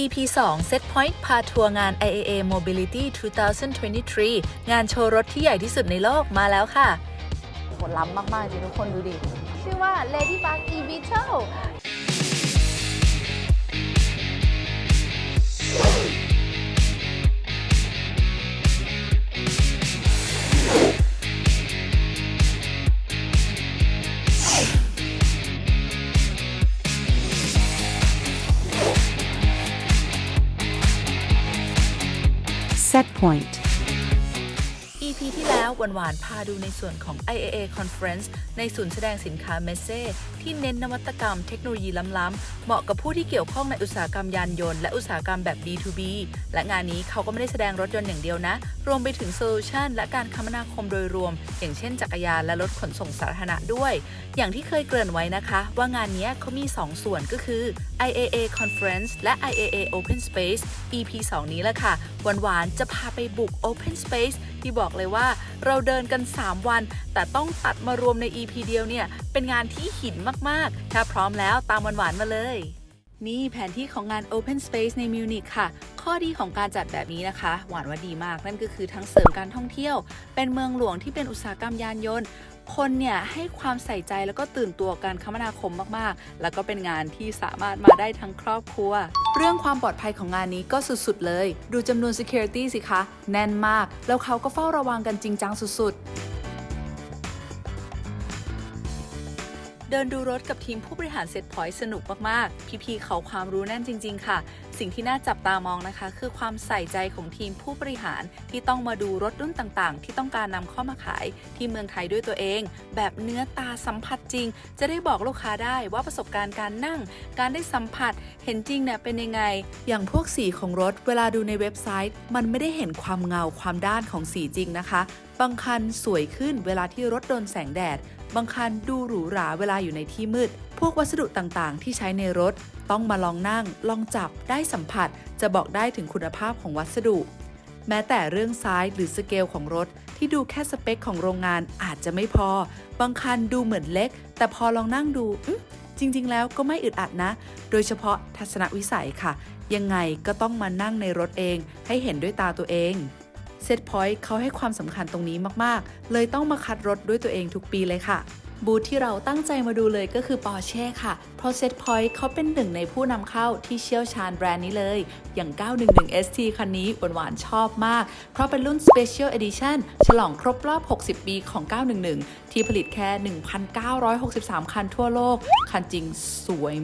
EP 2 Set Point พาทัวร์งาน IAA Mobility 2023 งานโชว์รถที่ใหญ่ที่สุดในโลกมาแล้วค่ะโหล้ำมาก ๆ จริงทุกคนดูดิ ชื่อว่า Ladybug eVTOL Set point. EP ที่แล้วหวานๆ พาดูในส่วนของ IAA Conference ในศูนย์แสดงสินค้าเมเซ่ที่เน้นนวัตกรรมเทคโนโลยีล้ำๆ เหมาะกับผู้ที่เกี่ยวข้องในอุตสาหกรรมยานยนต์และอุตสาหกรรมแบบ B2B และงานนี้เขาก็ไม่ได้แสดงรถยนต์อย่างเดียวนะ รวมไปถึงโซลูชันและการคมนาคมโดยรวม อย่างเช่นจักรยานและรถขนส่งสาธารณะด้วย อย่างที่เคยเกริ่นไว้นะคะ ว่างานนี้เขามี 2 ส่วนก็คือ IAA Conference และ IAA Open Space EP 2 นี้แหละค่ะหวานๆจะพาไปบุก Open Space ที่บอกเลยว่าเราเดินกัน 3 วัน แต่ต้องตัดมารวมใน EP เดียวเนี่ย เป็นงานที่หินมากๆ ถ้าพร้อมแล้วตามหวานๆมาเลย นี่แผนที่ของงาน Open Space ในมิวนิกค่ะ ข้อดีของการจัดแบบนี้นะคะ หวานว่าดีมาก นั่นก็คือทั้งเสริมการท่องเที่ยว เป็นเมืองหลวงที่เป็นอุตสาหกรรมยานยนต์ คนเนี่ยให้ความใส่ใจแล้วก็ตื่นตัวการคมนาคมมากๆ แล้วก็เป็นงานที่สามารถมาได้ทั้งครอบครัว เรื่องความปลอดภัยของงานนี้ก็สุดๆเลย ดูจำนวน security สิคะ แน่นมาก แล้วเขาก็เฝ้าระวังกันจริงจังสุดๆเดินดูรถกับทีมผู้บริหารเซตพอยต์สนุกมาก ๆ พี่ๆเขาความรู้แน่นจริง ๆ ค่ะ สิ่งที่น่าจับตามองนะคะ คือความใส่ใจของทีมผู้บริหารที่ต้องมาดูรถรุ่นต่างๆ ที่ต้องการนำเข้ามาขายที่เมืองไทยด้วยตัวเอง แบบเนื้อตาสัมผัสจริง จะได้บอกลูกค้าได้ว่าประสบการณ์การนั่ง การได้สัมผัสเห็นจริงเนี่ยเป็นยังไง อย่างพวกสีของรถเวลาดูในเว็บไซต์ มันไม่ได้เห็นความเงาความด้านของสีจริงนะคะบางคันสวยขึ้นเวลาที่รถโดนแสงแดด บางคันดูหรูหราเวลาอยู่ในที่มืด พวกวัสดุต่างๆ ที่ใช้ในรถ ต้องมาลองนั่ง ลองจับได้สัมผัส จะบอกได้ถึงคุณภาพของวัสดุ แม้แต่เรื่องไซส์หรือสเกลของรถ ที่ดูแค่สเปคของโรงงานอาจจะไม่พอ บางคันดูเหมือนเล็ก แต่พอลองนั่งดูจริง ๆ แล้วก็ไม่อึดอัดนะ โดยเฉพาะทัศนวิสัยค่ะ ยังไงก็ต้องมานั่งในรถเอง ให้เห็นด้วยตาตัวเองเซตพอยต์เขาให้ความสำคัญตรงนี้มาก ๆ เลยต้องมาคัดรถด้วยตัวเองทุกปีเลยค่ะ บูธที่เราตั้งใจมาดูเลยก็คือ Porsche ค่ะ เพราะ Set Point เขาเป็นหนึ่งในผู้นำเข้าที่เชี่ยวชาญแบรนด์นี้เลย อย่าง 911 ST คันนี้หวานๆชอบมาก เพราะเป็นรุ่น Special Edition ฉลองครบรอบ 60 ปีของ 911 ที่ผลิตแค่ 1,963 คันทั่วโลก คันจริงสวย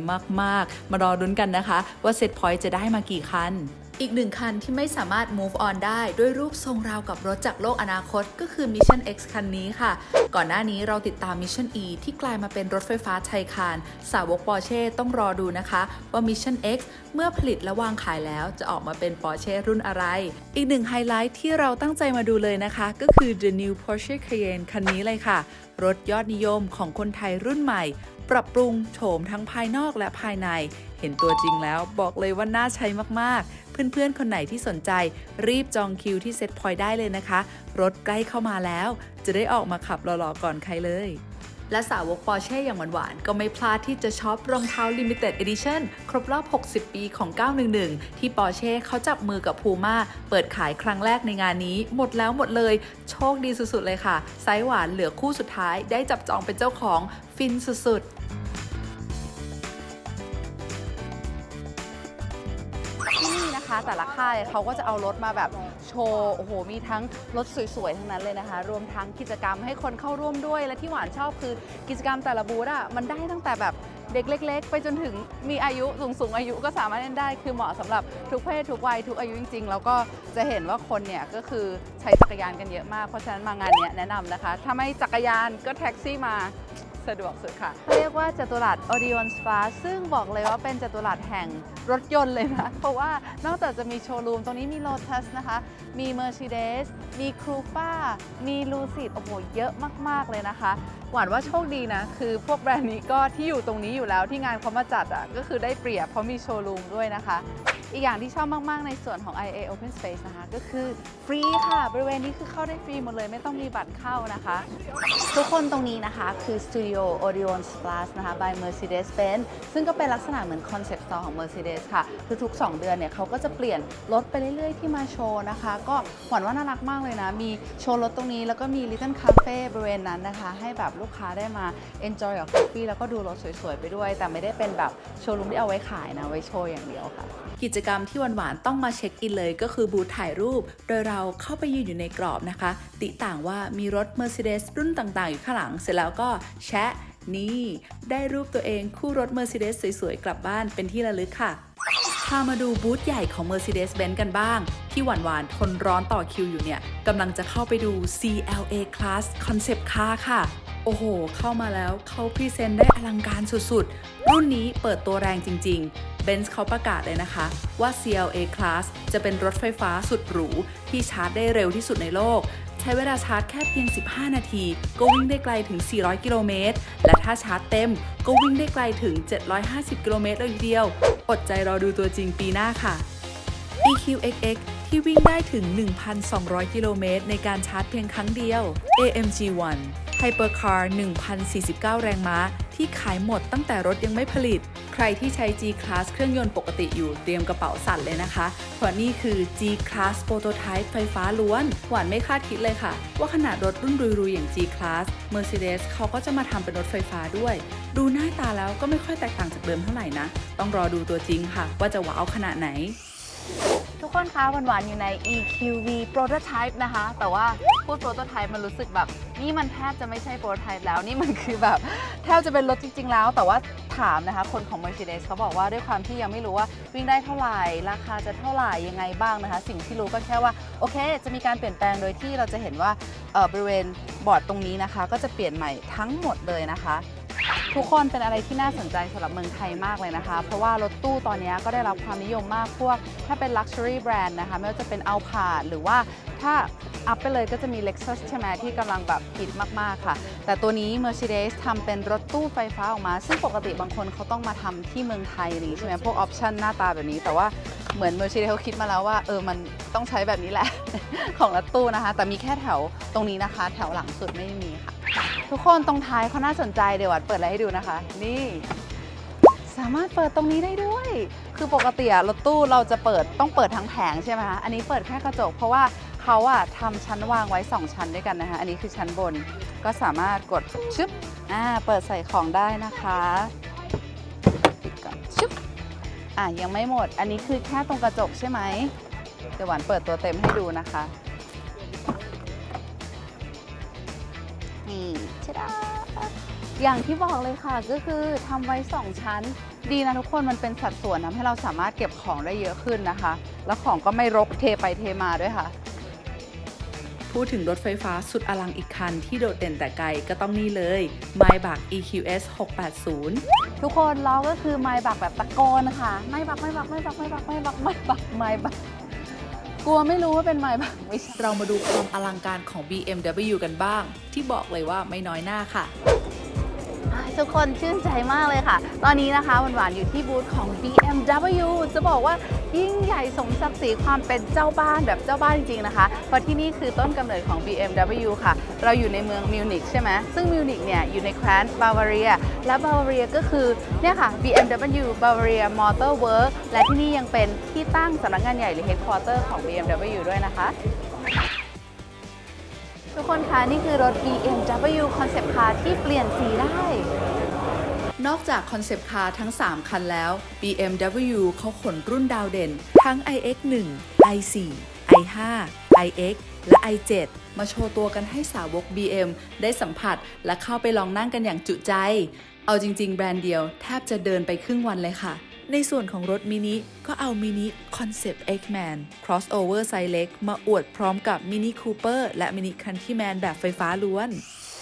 มากๆ มารอรุ้นกันนะคะ ว่า Set Point จะได้มากี่คัน อีกหนึ่งคันที่ไม่สามารถ move on ได้ด้วยรูปทรงราวกับรถจากโลกอนาคต ก็คือ Mission X คันนี้ค่ะ ก่อนหน้านี้เราติดตาม Mission E ที่กลายมาเป็นรถไฟฟ้าไทยคาน สาวกปอร์เช่ต้องรอดูนะคะว่า Mission X เมื่อผลิตและวางขายแล้วจะออกมาเป็นปอร์เช่รุ่นอะไร อีกหนึ่งไฮไลท์ที่เราตั้งใจมาดูเลยนะคะ ก็คือ The New Porsche Cayenne คันนี้เลยค่ะ รถยอดนิยมของคนไทยรุ่นใหม่ ปรับปรุงโฉมทั้งภายนอกและภายใน เห็นตัวจริงแล้วบอกเลยว่าน่าใช้มากๆ เพื่อนๆ คนไหนที่สนใจ รีบจองคิวที่เซ็ตพอยต์ได้เลยนะคะ รถใกล้เข้ามาแล้ว จะได้ออกมาขับหล่อๆก่อนใครเลย และสาวกปอร์เช่อย่างหวานๆ ก็ไม่พลาดที่จะช็อปรองเท้า Limited Edition ครบรอบ 60 ปีของ 911 ที่ปอร์เช่เขาจับมือกับพูม่าเปิดขายครั้งแรกในงานนี้ หมดแล้วหมดเลย โชคดีสุดๆเลยค่ะ ไซส์หวานเหลือคู่สุดท้ายได้จับจองเป็นเจ้าของฟินสุดๆ แต่ละค่ายเขาก็จะเอารถมาแบบโชว์โอ้โหมีทั้งรถสวยๆทั้งนั้นเลยนะคะ รวมทั้งกิจกรรมให้คนเข้าร่วมด้วยและที่หวานชอบคือกิจกรรมแต่ละบูธอะมันได้ตั้งแต่แบบเด็กเล็ก ๆ ไปจนถึงมีอายุสูงสูงอายุก็สามารถเล่นได้ คือเหมาะสำหรับทุกเพศทุกวัยทุกอายุจริง ๆ แล้วก็จะเห็นว่าคนเนี่ยก็คือใช้จักรยานกันเยอะมากเพราะฉะนั้นมางานเนี้ยแนะนำนะคะ ถ้าไม่จักรยานก็แท็กซี่มา สะดวกสุดค่ะเรียกว่าจตุรัส Odeon Spa ซึ่งบอกเลยว่าเป็นจตุรัสแห่งรถยนต์เลยนะ เพราะว่านอกจากจะมีโชว์รูม ตรงนี้มี Lotus นะคะ มี Mercedes มี Crupa มี Lucid โอ้โห เยอะมาก ๆ เลยนะคะ หวานว่าโชคดีนะ คือพวกแบรนด์นี้ก็ที่อยู่ตรงนี้อยู่แล้วที่งานเขามาจัดอะก็คือได้เปรียบเพราะมีโชว์รูมด้วยนะคะ อีกอย่างที่ชอบมาก ๆ ในส่วนของ IA Open Space นะคะ ก็คือฟรีค่ะ บริเวณนี้คือเข้าได้ฟรีหมดเลยไม่ต้องมีบัตรเข้านะคะ ทุกคนตรงนี้นะคะคือ Studio Odeon Plus นะคะ by Mercedes-Benz ซึ่งก็เป็นลักษณะเหมือน Concept Store ของ Mercedes ค่ะ คือทุก 2 เดือนเนี่ยเขาก็จะเปลี่ยนรถไปเรื่อย ๆ ที่มาโชว์นะคะ ก็หวังว่าน่ารักมากเลยนะ มีโชว์รถตรงนี้แล้วก็มี Little Cafe บริเวณนั้นนะคะ ให้แบบลูกค้าได้มา enjoy กับ coffee แล้วก็ดูรถสวยๆ ไปด้วย แต่ไม่ได้เป็นแบบโชว์รูมที่เอาไว้ขายนะ ไว้โชว์อย่างเดียวค่ะ กิจกรรมที่หวานๆ ต้องมาเช็คอินเลยก็คือบูธถ่ายรูป โดยเราเข้าไปยืนอยู่ในกรอบนะคะ ติต่างว่ามีรถ Mercedes รุ่นต่างๆ อยู่ข้างหลัง เสร็จแล้วก็แชะนี่ได้รูปตัวเองคู่รถ Mercedes สวยๆ กลับบ้านเป็นที่ระลึกค่ะพามาดูบูธใหญ่ของ Mercedes-Benz กันบ้าง ที่หวานๆทนร้อนต่อคิวอยู่เนี่ยกำลังจะเข้าไปดู CLA Class Concept Car ค่ะ โอ้โห เข้ามาแล้วเขาพรีเซนต์ได้อลังการสุดๆ รุ่นนี้เปิดตัวแรงจริงๆ Benz เขาประกาศเลยนะคะ ว่า CLA Class จะเป็นรถไฟฟ้าสุดหรู ที่ชาร์จได้เร็วที่สุดในโลก ใช้เวลาชาร์จแค่เพียง 15 นาที ก็วิ่งได้ไกลถึง 400 กิโลเมตร และถ้าชาร์จเต็ม ก็วิ่งได้ไกลถึง 750 กิโลเมตรเลยทีเดียว อดใจรอดูตัวจริงปีหน้าค่ะ EQXX ที่วิ่งได้ถึง 1,200 กิโลเมตรในการชาร์จเพียงครั้งเดียว AMG One Hypercar 1,049 แรงม้า ที่ขายหมดตั้งแต่รถยังไม่ผลิต ใครที่ใช้ G-Class เครื่องยนต์ปกติอยู่เตรียมกระเป๋าสั่นเลยนะคะ เพราะนี่คือ G-Class Prototype ไฟฟ้าล้วน หวานไม่คาดคิดเลยค่ะ ว่าขนาดรถรุ่นรุยๆ อย่าง G-Class Mercedes เขาก็จะมาทำเป็นรถไฟฟ้าด้วย ดูหน้าตาแล้วก็ไม่ค่อยแตกต่างจากเดิมเท่าไหร่นะ ต้องรอดูตัวจริงค่ะ ว่าจะว้าวขนาดไหน ทุกคนคะหวานๆอยู่ใน EQV Prototype นะคะ แต่ว่าพูด Prototype มันรู้สึกแบบ นี่มันแทบจะไม่ใช่ Prototype แล้วนี่มันคือแบบ แทบจะเป็นรถจริง ๆ แล้ว แต่ว่าถามนะคะ คนของ Mercedes เขาบอกว่าด้วยความที่ยังไม่รู้ว่าวิ่งได้เท่าไหร่ ราคาจะเท่าไหร่ยังไงบ้างนะคะ สิ่งที่รู้ก็แค่ว่า โอเค จะมีการเปลี่ยนแปลงโดยที่เราจะเห็นว่าบริเวณบอร์ดตรงนี้นะคะ ก็จะเปลี่ยนใหม่ทั้งหมดเลยนะคะ ทุกคนเป็นอะไรที่น่าสนใจสำหรับเมืองไทยมากเลยนะคะ เพราะว่ารถตู้ตอนนี้ก็ได้รับความนิยมมากพวก ถ้าเป็น Luxury Brand นะคะ ไม่ว่าจะเป็น Alphard หรือว่าถ้าอัพไปเลยก็จะมี Lexus ใช่ไหมที่กำลังแบบฮิตมาก ๆ ค่ะ แต่ตัวนี้ Mercedes ทำเป็นรถตู้ไฟฟ้าออกมา ซึ่งปกติบางคนเขาต้องมาทำที่เมืองไทยอะไรอย่างนี้ใช่ไหมพวกออปชันหน้าตาแบบนี้ แต่ว่าเหมือน Mercedes เขาคิดมาแล้วว่า เออ มันต้องใช้แบบนี้แหละ ของรถตู้นะคะ แต่มีแค่แถวตรงนี้นะคะ แถวหลังสุดไม่มีค่ะ ทุกคนตรงท้ายเขาน่าสนใจเดี๋ยววัดเปิดอะไรให้ดูนะคะ นี่ สามารถเปิดตรงนี้ได้ด้วย คือปกติอะรถตู้เราจะเปิดต้องเปิดทั้งแผงใช่ไหมคะอันนี้เปิดแค่กระจก เพราะว่าเขาอะทำชั้นวางไว้ 2 ชั้นด้วยกันนะคะ อันนี้คือชั้นบนก็สามารถกดชึบอ่าเปิดใส่ของได้นะคะปิดก่อนชึบอะยังไม่หมด อันนี้คือแค่ตรงกระจกใช่ไหมเดี๋ยวหวานเปิดตัวเต็มให้ดูนะคะ นี่ชดาอย่างที่บอกเลยค่ะก็คือทำไว้ 2 ชั้น ดีนะทุกคนมันเป็นสัดส่วนทำให้เราสามารถเก็บของได้เยอะขึ้นนะคะ แล้วของก็ไม่รกเทไปเทมาด้วยค่ะ พูดถึงรถไฟฟ้าสุดอลังอีกคันที่โดดเด่นแต่ไกลก็ต้องนี่เลย Maybach EQS 680 ทุกคนล้อก็คือไม้บักแบบตะโกนค่ะไม่บักไม่บักไม่บักไม่บักไม่บักไม่บักไม่บัก กลัวไม่รู้ว่าเป็นไม้บักไม่ใช่เรามาดูความอลังการของ BMW กันบ้าง ที่บอกเลยว่าไม่น้อยหน้าค่ะ ทุกคนชื่นใจมากเลยค่ะ ตอนนี้นะคะหวานๆอยู่ที่บูธของ BMW จะบอกว่ายิ่งใหญ่สมศักดิ์ศรีความเป็นเจ้าบ้านแบบเจ้าบ้านจริงๆนะคะ เพราะที่นี่คือต้นกำเนิดของ BMW ค่ะ เราอยู่ในเมืองมิวนิกใช่ไหมซึ่งมิวนิกเนี่ยอยู่ในแคว้นบาวาเรีย และบาวาเรียก็คือเนี่ยค่ะ BMW Bavaria Motor Works และที่นี่ยังเป็นที่ตั้งสำนักงานใหญ่หรือ headquarter ของ BMW ด้วยนะคะ ทุกคนคะนี่คือรถ BMW Concept Car ที่เปลี่ยนสีได้ นอกจากคอนเซปต์คาร์ทั้ง 3 คันแล้ว BMW เขาขนรุ่นดาวเด่น ทั้ง iX1 i4 i5 iX และ i7 มาโชว์ตัวกันให้สาวก BM ได้สัมผัสและเข้าไปลองนั่งกันอย่างจุใจ เอาจริง ๆ แบรนด์เดียวแทบจะเดินไปครึ่งวันเลยค่ะ ในส่วนของรถมินิก็เอามินิ Concept X-Man crossover ไซส์เล็กมาอวดพร้อมกับ Mini Cooper และ Mini Countryman แบบไฟฟ้าล้วน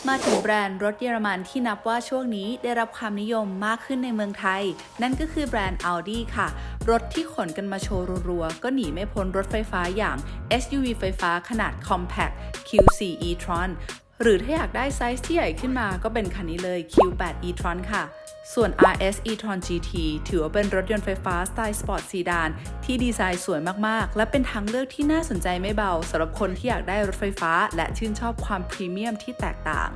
มาถึงแบรนด์รถเยอรมันที่นับว่าช่วงนี้ได้รับความนิยมมากขึ้นในเมืองไทย นั่นก็คือแบรนด์ Audi ค่ะ รถที่ขนกันมาโชว์รัวๆ ก็หนีไม่พ้นรถไฟฟ้าอย่าง SUV ไฟฟ้าขนาด Compact Q4 e-tron หรือถ้าอยากได้ไซส์ที่ใหญ่ขึ้นมาก็เป็นคันนี้เลย Q8 e-tron ค่ะ ส่วน RS e-tron GT ถือว่าเป็นรถยนต์ไฟฟ้าสไตล์สปอร์ตซีดานที่ดีไซน์สวยมาก ๆ และเป็นทางเลือกที่น่าสนใจไม่เบาสำหรับคนที่อยากได้รถไฟฟ้า และชื่นชอบความพรีเมียมที่แตกต่าง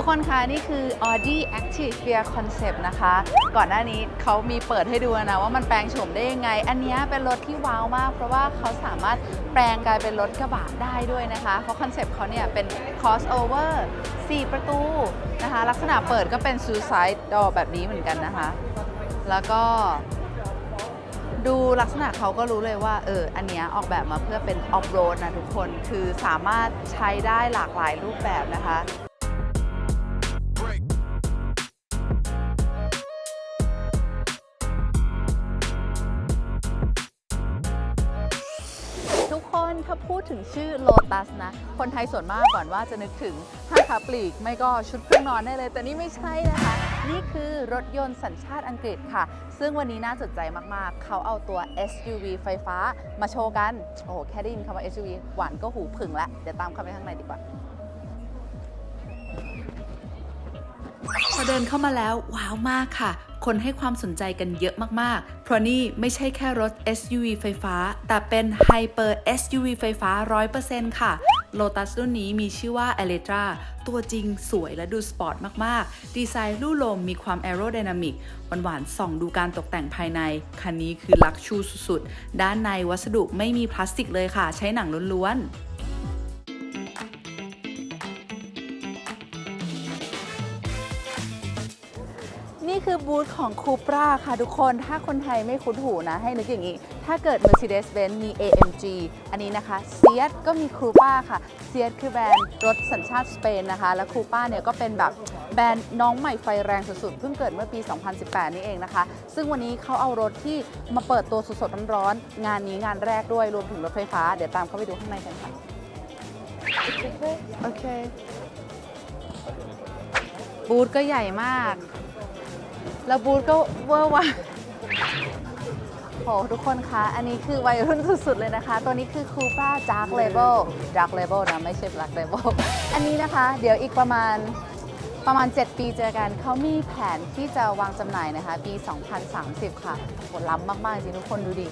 ทุกคนคะนี่คือ Audi Active Fear Concept นะคะ ก่อนหน้านี้เขามีเปิดให้ดูนะว่ามันแปลงโฉมได้ยังไง อันนี้เป็นรถที่ว้าวมาก เพราะว่าเขาสามารถแปลงกลายเป็นรถกระบะได้ด้วยนะคะ เพราะคอนเซปต์เขาเนี่ยเป็น crossover 4 ประตูนะคะ ลักษณะเปิดก็เป็น suicide door แบบนี้เหมือนกันนะคะ แล้วก็ดูลักษณะเขาก็รู้เลยว่าเอออันเนี้ยออกแบบมาเพื่อเป็นออฟโรดนะทุกคนคือสามารถใช้ได้หลากหลายรูปแบบนะคะ ถึงชื่อ Lotus นะ คนไทยส่วนมากก่อนว่าจะนึกถึงห้างค้าปลีก ไม่ก็ชุดเครื่องนอนได้เลย แต่นี่ไม่ใช่นะคะ นี่คือรถยนต์สัญชาติอังกฤษค่ะ ซึ่งวันนี้น่าสนใจมากๆ เขาเอาตัว SUV ไฟฟ้ามาโชว์กัน โอ้โห แค่ได้ยินคำว่า SUV หวานก็หูผึ่งแล้ว เดี๋ยวตามเข้าไปข้างในดีกว่า พอเดินเข้ามาแล้ว ว้าวมากค่ะ คนให้ความสนใจกันเยอะมากๆ เพราะนี่ไม่ใช่แค่รถ SUV ไฟฟ้า แต่เป็น Hyper SUV ไฟฟ้า 100%ค่ะ Lotus รุ่นนี้มีชื่อว่า e l e t r a ตัวจริงสวยและดูสปอร์ตมาก ๆ ดีไซน์ลู่ลมมีความ Aerodynamic หวานๆส่องดูการตกแต่งภายใน คันนี้คือลักชูสุดๆ ด้านในวัสดุไม่มีพลาสติกเลยค่ะ ใช้หนังล้วนๆ คือบูธของคูปราค่ะทุกคน ถ้าคนไทยไม่คุ้นหูนะ ให้นึกอย่างนี้ ถ้าเกิด Mercedes-Benz มี AMG อันนี้นะคะ s e a t ก็มีคูปราค่ะ s e a t คือแบรนด์รถสัญชาติสเปนนะคะ และคูปราเนี่ยก็เป็นแบบแบรนด์น้องใหม่ไฟแรงสุดๆ เพิ่งเกิดเมื่อปี 2018 นี่เองนะคะ ซึ่งวันนี้เขาเอารถที่มาเปิดตัวสดๆร้อนๆงานนี้งานแรกด้วยรวมถึงรถไฟฟ้า เดี๋ยวตามเข้าไปดูข้างในกันค่ะ โอเค บูธก็ใหญ่มาก แล้วบูธก็เวอร์ว่ะโหทุกคนคะ อันนี้คือวัยรุ่นสุดๆเลยนะคะ ตัวนี้คือ Cupra Dark Label Dark Label นะ ไม่ใช่ Black Label อันนี้นะคะ เดี๋ยวอีกประมาณประมาณ 7 ปีเจอกัน เขามีแผนที่จะวางจำหน่ายนะคะ ปี 2030 ค่ะโหล้ำมาก ๆ จริงทุกคนดูดิ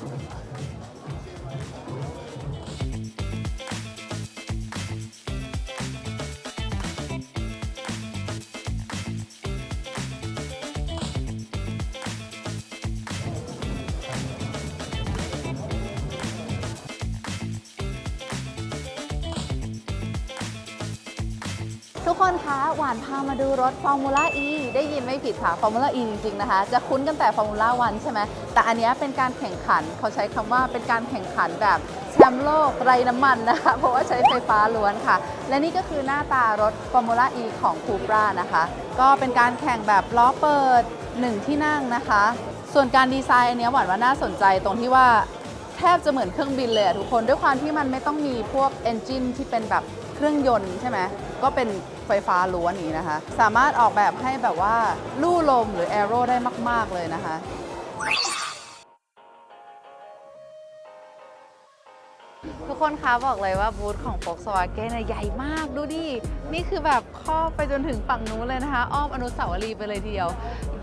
ามาดูรถ Formula E ได้ยินไม่ผิดค่ะ Formula E จริง ๆ นะคะ จะคุ้นกันแต่ Formula 1 ใช่ไหม แต่อันนี้เป็นการแข่งขัน เขาใช้คำว่าเป็นการแข่งขันแบบแชมป์โลกไรน้ำมันนะคะ เพราะว่าใช้ไฟฟ้าล้วนค่ะ และนี่ก็คือหน้าตารถ Formula E ของ Cupra นะคะ ก็เป็นการแข่งแบบล้อเปิด 1 ที่นั่งนะคะ ส่วนการดีไซน์อันนี้หวานว่าน่าสนใจตรงที่ว่าแทบจะเหมือนเครื่องบินเลยทุกคนด้วยความที่มันไม่ต้องมีพวกเอนจินที่เป็นแบบ เครื่องยนต์ใช่ไหมก็เป็นไฟฟ้าล้วนนี้นะคะ สามารถออกแบบให้แบบว่าลู่ลมหรือแอโร่ได้มาก ๆ เลยนะคะ ทุกคนคะบอกเลยว่าบูธของ Volkswagen เนี่ยใหญ่มากดูดิ นี่คือแบบครอบไปจนถึงฝั่งนู้นเลยนะคะ อ้อมอนุสาวรีย์ไปเลยทีเดียว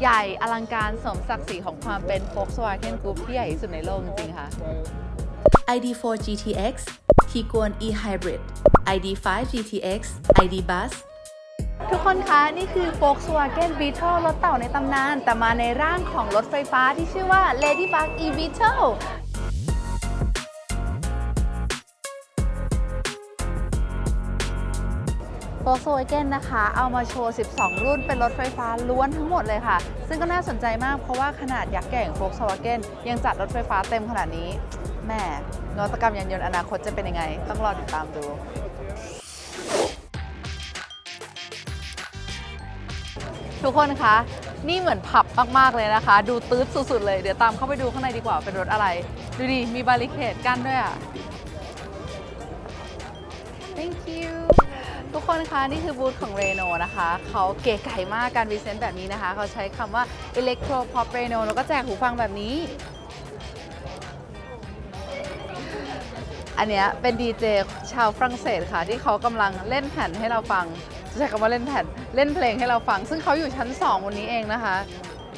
ใหญ่อลังการสมศักดิ์ศรีของความเป็น Volkswagen Group ที่ใหญ่ที่สุดในโลกจริงๆค่ะ ID4 GTX Tiguan e-Hybrid ID5 GTX ID Bus ทุกคนคะ นี่คือ Volkswagen Beetle รถเต่าในตำนาน แต่มาในร่างของรถไฟฟ้าที่ชื่อว่า Ladybug e Beetle Volkswagen นะคะ เอามาโชว์ 12 รุ่นเป็นรถไฟฟ้าล้วนทั้งหมดเลยค่ะ ซึ่งก็น่าสนใจมากเพราะว่าขนาดยักษ์ใหญ่ของ Volkswagen ยังจัดรถไฟฟ้าเต็มขนาดนี้ แม่นวัตกรรมยานยนต์อนาคตจะเป็นยังไง ต้องรอติดตามดูทุกคนคะ นี่เหมือนผับมาก ๆ เลยนะคะ ดูตื้ดสุด ๆ เลย เดี๋ยวตามเข้าไปดูข้างในดีกว่า เป็นรถอะไร ดูดิ มีบาริเคดกั้นด้วยอะ thank you ทุกคนคะ นี่คือบูธของเรโนนะคะ เขาเก๋ไก่มากการพรีเซนต์แบบนี้นะคะ เขาใช้คำว่า Electro Pop Reno แล้วก็แจกหูฟังแบบนี้ อันเนี้ยเป็นดีเจชาวฝรั่งเศสค่ะ ที่เขากำลังเล่นแผ่นให้เราฟังใช้คำว่าเล่นแผ่นเล่นเพลงให้เราฟัง ซึ่งเขาอยู่ชั้น2วันนี้เองนะคะ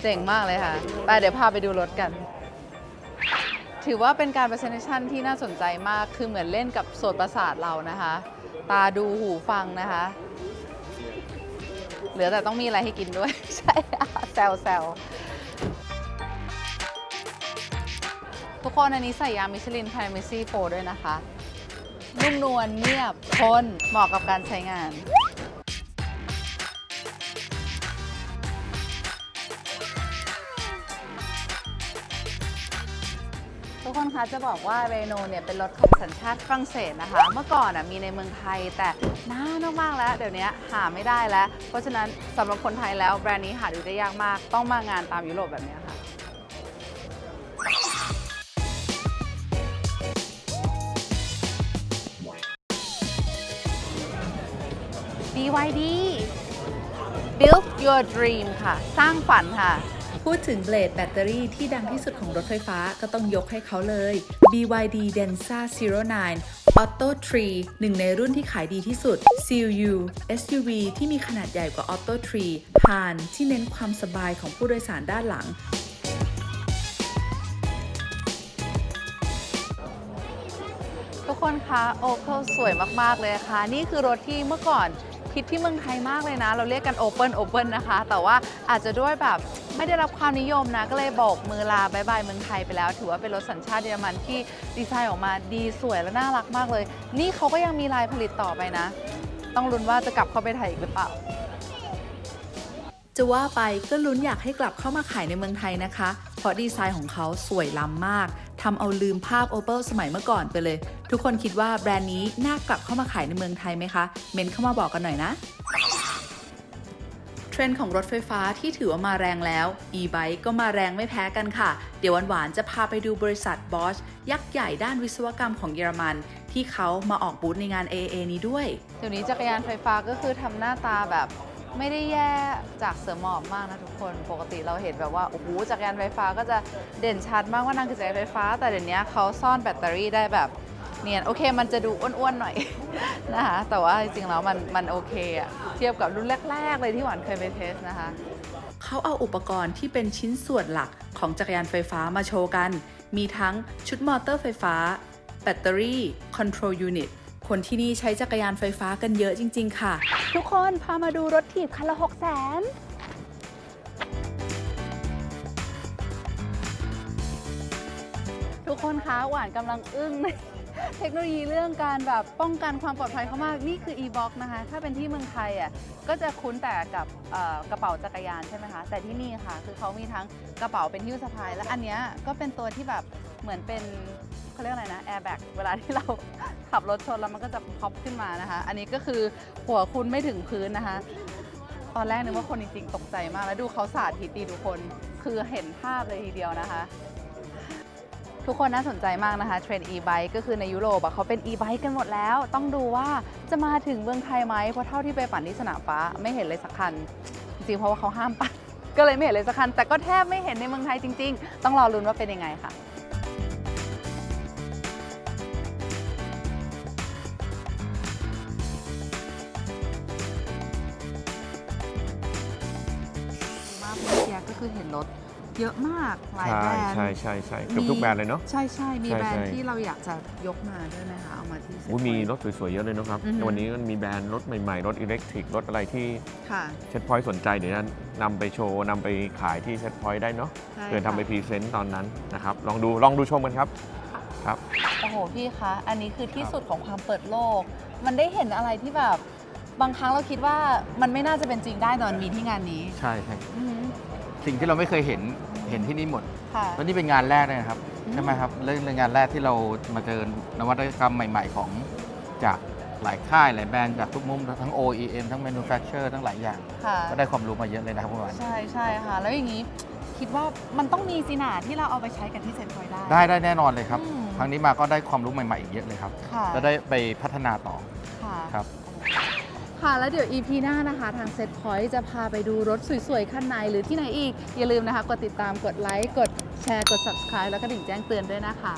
เจ๋งมากเลยค่ะไปเดี๋ยวพาไปดูรถกัน ถือว่าเป็นการ presentation ที่น่าสนใจมากคือเหมือนเล่นกับโสตประสาทเรานะคะ ตาดูหูฟังนะคะ เหลือแต่ต้องมีอะไรให้กินด้วย ใช่แซวแซว ทุกคนอันนี้ใส่ยามิชลิน Primacy 4ด้วยนะคะนุ่มนวลเงียบทนเหมาะกับการใช้งานทุกคนคะจะบอกว่าเรโนเนี่ยเป็นรถของสัญชาติฝรั่งเศสนะคะ เมื่อก่อนอะมีในเมืองไทยแต่นานมากๆแล้ว เดี๋ยวนี้หาไม่ได้แล้ว เพราะฉะนั้นสำหรับคนไทยแล้วแบรนด์นี้หาดูได้ยากมาก ต้องมางานตามยุโรปแบบนี้ค่ะ BYD Build Your Dream ค่ะ สร้างฝันค่ะ พูดถึงเบลดแบตเตอรี่ที่ดังที่สุดของรถไฟฟ้าก็ต้องยกให้เขาเลย BYD Denza 09 Auto 3 หนึ่งในรุ่นที่ขายดีที่สุด CLU SUV ที่มีขนาดใหญ่กว่า Auto 3ผ่านที่เน้นความสบายของผู้โดยสารด้านหลัง ทุกคนคะโอเ l สวยมาก ๆ เลยค่ะนี่คือรถที่เมื่อก่อน คิดที่เมืองไทยมากเลยนะ เราเรียกกัน Open Open นะคะ แต่ว่าอาจจะด้วยแบบไม่ได้รับความนิยมนะ ก็เลยบอกมือลาบายบายเมืองไทยไปแล้ว ถือว่าเป็นรถสัญชาติเยอรมันที่ดีไซน์ออกมาดีสวยและน่ารักมากเลย นี่เขาก็ยังมีลายผลิตต่อไปนะ ต้องลุ้นว่าจะกลับเข้าไปไทยอีกหรือเปล่าจะว่าไปก็ลุ้นอยากให้กลับเข้ามาขายในเมืองไทยนะคะ เพราะดีไซน์ของเขาสวยล้ำมาก ทำเอาลืมภาพ Opel สมัยเมื่อก่อนไปเลย ทุกคนคิดว่าแบรนด์นี้น่ากลับเข้ามาขายในเมืองไทยไหมคะ เมนเข้ามาบอกกันหน่อยนะเทรนด์ของรถไฟฟ้าที่ถือว่ามาแรงแล้ว e-bike ก็มาแรงไม่แพ้กันค่ะ เดี๋ยวหวานๆ จะพาไปดูบริษัท Bosch ยักษ์ใหญ่ด้านวิศวกรรมของเยอรมัน ที่เขามาออกบูธในงาน AA นี้ด้วย เดี๋ยวนี้จักรยานไฟฟ้าก็คือทำหน้าตาแบบ ไม่ได้แย่จากเสือหมอบมากนะทุกคน ปกติเราเห็นแบบว่าโอ้โหจักรยานไฟฟ้าก็จะเด่นชัดมากว่านางคือจักรยานไฟฟ้า แต่เดี๋ยวนี้เขาซ่อนแบตเตอรี่ได้แบบเนียนโอเคมันจะดูอ้วนๆหน่อย นะคะแต่ว่าจริงๆแล้วมันมันโอเคอะเทียบกับรุ่นแรก ๆ เลยที่หวานเคยไปเทสนะคะเขาเอาอุปกรณ์ที่เป็นชิ้นส่วนหลักของจักรยานไฟฟ้ามาโชว์กัน มีทั้งชุดมอเตอร์ไฟฟ้า แบตเตอรี่ คอนโทรลยูนิต คนที่นี่ใช้จักรยานไฟฟ้ากันเยอะจริง ๆ ค่ะ ทุกคนพามาดูรถถีบคันละ6 0 0 0 0ทุกคนคะหวานกำลังอึ้งเลย เทคโนโลยีเรื่องการแบบป้องกันความปลอดภัยเขามากนี่คือ e-box นะคะ ถ้าเป็นที่เมืองไทยอะก็จะคุ้นแต่กับเอ่อกระเป๋าจักรยานใช่ไหมคะ แต่ที่นี่ค่ะ คือเขามีทั้งกระเป๋าเป็นหิ้วสะพาย และอันเนี้ยก็เป็นตัวที่แบบเหมือนเป็นเขาเรียกอะไรนะแอร์แบ็กเวลาที่เรา ขับรถชนแล้วมันก็จะพอปขึ้นมานะคะ อันนี้ก็คือหัวคุณไม่ถึงพื้นนะคะ ตอนแรกนึกว่าคนจริงๆตกใจมากแล้วดูเขาสาธิตดีทุกคน คือเห็นภาพเลยทีเดียวนะคะ ทุกคนน่าสนใจมากนะคะเทรนด์ e-bike ก็คือในยุโรปเขาเป็น e-bike กันหมดแล้ว ต้องดูว่าจะมาถึงเมืองไทยไหมเพราะเท่าที่ไปปั่นที่สนามฟ้าไม่เห็นเลยสักคัน จริงเพราะว่าเขาห้ามปั่นก็เลยไม่เห็นเลยสักคัน แต่ก็แทบไม่เห็นในเมืองไทยจริง ๆ ต้องรอลุ้นว่าเป็นยังไงค่ะมาเมื่อกี้ก็คือเห็นรถ เยอะมากหลายใช่แบรนด์ใช่ใช่ใช่เกือบทุกแบรนด์เลยเนาะใช่ใช่มีใช่แบรนด์ใช่ที่เราอยากจะยกมาด้วยนะคะเอามาที่อุ๊ยมี Set Point รถสวยๆเยอะเลยนะครับอือฮึวันนี้มันมีแบรนด์รถใหม่ๆ รถอิเล็กทริกรถอะไรที่ค่ะเซ็ตพอยต์สนใจเดี๋ยวนั้นนำไปโชว์นำไปขายที่เซ็ตพอยต์ได้เนาะใช่เพื่อทำไปค่ะพรีเซนต์ตอนนั้นนะครับลองดูลองดูชมกันครับครับโอ้โหพี่คะอันนี้คือที่สุดของความเปิดโลก มันได้เห็นอะไรที่แบบบางครั้งเราคิดว่ามันไม่น่าจะเป็นจริงได้ตอนมีที่งานนี้ ใช่ใช่อือหือ สิ่งที่เราไม่เคยเห็นเห็นที่นี่หมดค่ะแล้วนี่เป็นงานแรกเลยนะครับอืมใช่ไหมครับเรื่องงานแรกที่เรามาเจอนวัตกรรมใหม่ ๆ ของจากหลายค่ายหลายแบรนด์จากทุกมุมทั้ง OEM ทั้ง manufacturer ทั้งหลายอย่าง ค่ะก็ได้ความรู้มาเยอะเลยนะครับคุณหวาน ใช่ใช่ค่ะ แล้วอย่างนี้คิดว่ามันต้องมีสินาที่เราเอาไปใช้กันที่เซ็นทรัลได้ ได้ได้แน่นอนเลยครับ อืม ครั้งนี้มาก็ได้ความรู้ใหม่ๆอีกเยอะเลยครับค่ะจะได้ไปพัฒนาต่อค่ะ ครับ ค่ะแล้วเดี๋ยว EP หน้านะคะ ทาง Set Point จะพาไปดูรถสวยๆคันไหนหรือที่ไหนอีก อย่าลืมนะคะ กดติดตามกดไลค์กดแชร์กด subscribe แล้วก็ดิ่งแจ้งเตือนด้วยนะคะ